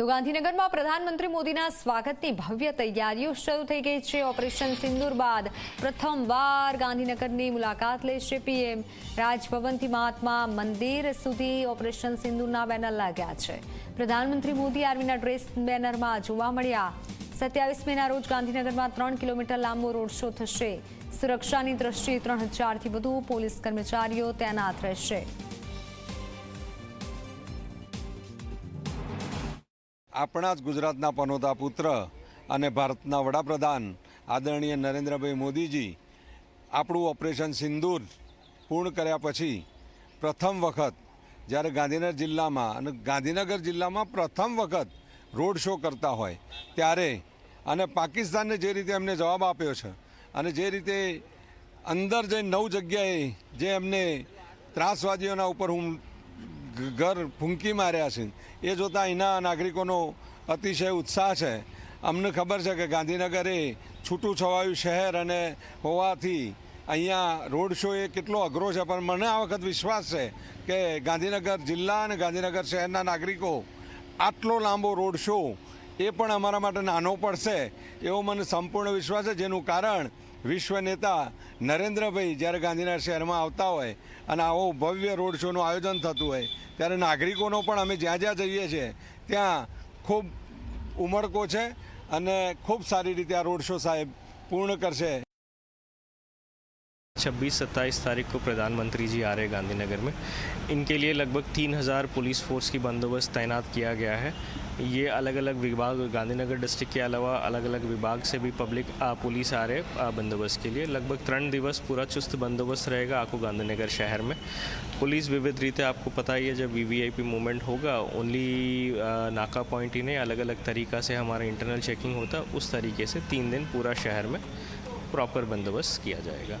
તો ગાંધીનગરમાં પ્રધાનમંત્રી મોદીના સ્વાગતની ભવ્ય તૈયારીઓ શરૂ થઈ ગઈ છે. ઓપરેશન સિંદૂર બાદ પ્રથમવાર ગાંધીનગરની મુલાકાત લેશે પીએમ. રાજભવનથી મહાત્મા મંદિર સુધી ઓપરેશન સિંદૂરના બેનર લાગ્યા છે. પ્રધાનમંત્રી મોદી આર્મીના ડ્રેસ બેનરમાં જોવા મળ્યા. સત્યાવીસ મેના રોજ ગાંધીનગરમાં ત્રણ કિલોમીટર લાંબો રોડ શો થશે. સુરક્ષાની દ્રષ્ટિએ ત્રણ હજારથી વધુ પોલીસ કર્મચારીઓ તૈનાત રહેશે. આપણા જ ગુજરાતના પનોતા પુત્ર અને ભારતના વડાપ્રધાન આદરણીય નરેન્દ્રભાઈ મોદીજી આપણું ઓપરેશન સિંદૂર પૂર્ણ કર્યા પછી પ્રથમ વખત જ્યારે ગાંધીનગર જિલ્લામાં અને ગાંધીનગર જિલ્લામાં પ્રથમ વખત રોડ શો કરતા હોય ત્યારે અને પાકિસ્તાનને જે રીતે એમને જવાબ આપ્યો છે અને જે રીતે અંદર જઈ નવ જગ્યાએ જે એમને ત્રાસવાદીઓના ઉપર હું ઘર ફૂંકી માર્યા છે. એ જોતાં અહીંના નાગરિકોનો અતિશય ઉત્સાહ છે. અમને ખબર છે કે ગાંધીનગર એ છૂટું છવાયું શહેર અને હોવાથી અહીંયા રોડ શો એ કેટલો અઘરો છે. પણ મને આ વખત વિશ્વાસ છે કે ગાંધીનગર જિલ્લા અને ગાંધીનગર શહેરના નાગરિકો આટલો લાંબો રોડ શો એ પણ અમારા માટે નાનો પડશે એવો મને સંપૂર્ણ વિશ્વાસ છે, જેનું કારણ વિશ્વ નેતા નરેન્દ્રભાઈ જ્યારે ગાંધીનગર શહેરમાં આવતા હોય અને આવો ભવ્ય રોડ શોનું આયોજન થતું હોય, ત્યારે નાગરિકોનો પણ અમે જ્યાં જ્યાં જઈએ છીએ, ત્યાં ખૂબ ઉમળકો છે અને ખૂબ સારી રીતે આ રોડ શો સાહેબ પૂર્ણ કરશે. छब्बीस सत्ताईस तारीख को प्रधानमंत्री जी आ रहे हैं गांधीनगर में। इनके लिए लगभग तीन हज़ार पुलिस फोर्स की बंदोबस्त तैनात किया गया है। ये अलग अलग विभाग गांधीनगर डिस्ट्रिक्ट के अलावा अलग अलग विभाग से भी पब्लिक आ, पुलिस आ रहे बंदोबस्त के लिए। लगभग त्रण दिवस पूरा चुस्त बंदोबस्त रहेगा आपको गांधीनगर शहर में। पुलिस विविध रीते आपको पता ही है जब V V I P movement होगा ओनली नाका पॉइंट ही नहीं अलग अलग तरीका से हमारा इंटरनल चेकिंग होता उस तरीके से तीन दिन पूरा शहर में प्रॉपर बंदोबस्त किया जाएगा।